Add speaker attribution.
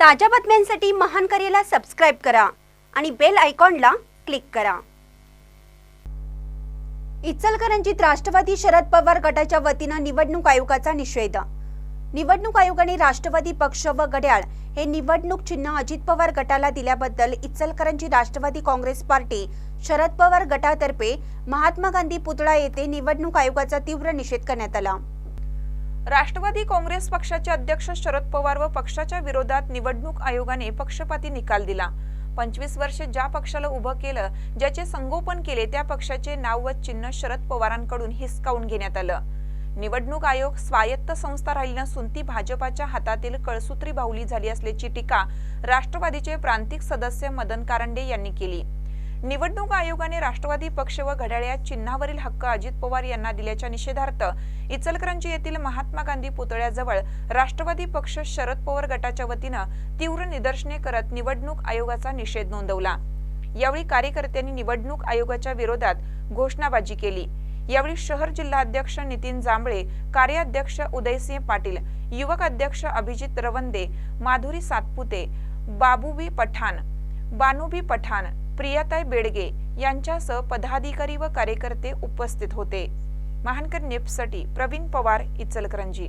Speaker 1: ताज्या बातम्यांसाठी महान करेला सबस्क्राईब करा आणि बेल आयकॉनला क्लिक करा. इचलकरंजीत राष्ट्रवादी शरद पवार गटाच्या वतीनं निवडणूक आयोगाचा निषेध. निवडणूक आयोगाने राष्ट्रवादी पक्ष व घड्याळ हे निवडणूक चिन्ह अजित पवार गटाला दिल्याबद्दल इचलकरंजी राष्ट्रवादी काँग्रेस पार्टी शरद पवार गटातर्फे महात्मा गांधी पुतळा येथे निवडणूक आयोगाचा तीव्र निषेध करण्यात आला.
Speaker 2: राष्ट्रवादी काँग्रेस पक्षाचे अध्यक्ष शरद पवार व पक्षाच्या विरोधात निवडणूक आयोगाने पक्षपाती निकाल दिला. पंचवीस वर्षे ज्या पक्षाला उभं केलं ज्याचे संगोपन केले त्या पक्षाचे नाव व चिन्ह शरद पवारांकडून हिसकावून घेण्यात आलं. निवडणूक आयोग स्वायत्त संस्था राहिली नसून ती भाजपाच्या हातातील कळसूत्री बाहुली झाली असल्याची टीका राष्ट्रवादीचे प्रांतिक सदस्य मदन कारंडे यांनी केली. निवडणूक आयोगाने राष्ट्रवादी पक्ष व घड्याळ या चिन्हावरील हक्क अजित पवार यांना दिल्याच्या निषेधार्थ इचलकरंजी येथील महात्मा गांधी पुतळ्याजवळ राष्ट्रवादी पक्ष शरद पवार गटाच्या वतीनं तीव्र निदर्शने करत निवडणूक आयोगाचा निषेध नोंदवला. यावेळी कार्यकर्त्यांनी निवडणूक आयोगाच्या विरोधात घोषणाबाजी केली. यावेळी शहर जिल्हाध्यक्ष नितीन जांभळे कार्याध्यक्ष उदयसिंह पाटील युवक अध्यक्ष अभिजित रवंदे माधुरी सातपुते बाबूबी पठाण बानुबी पठाण प्रियाताई बेडगे यांच्यासह पदाधिकारी व कार्यकर्ते उपस्थित होते. महानकर नेपसाठी प्रवीण पवार इचलकरंजी.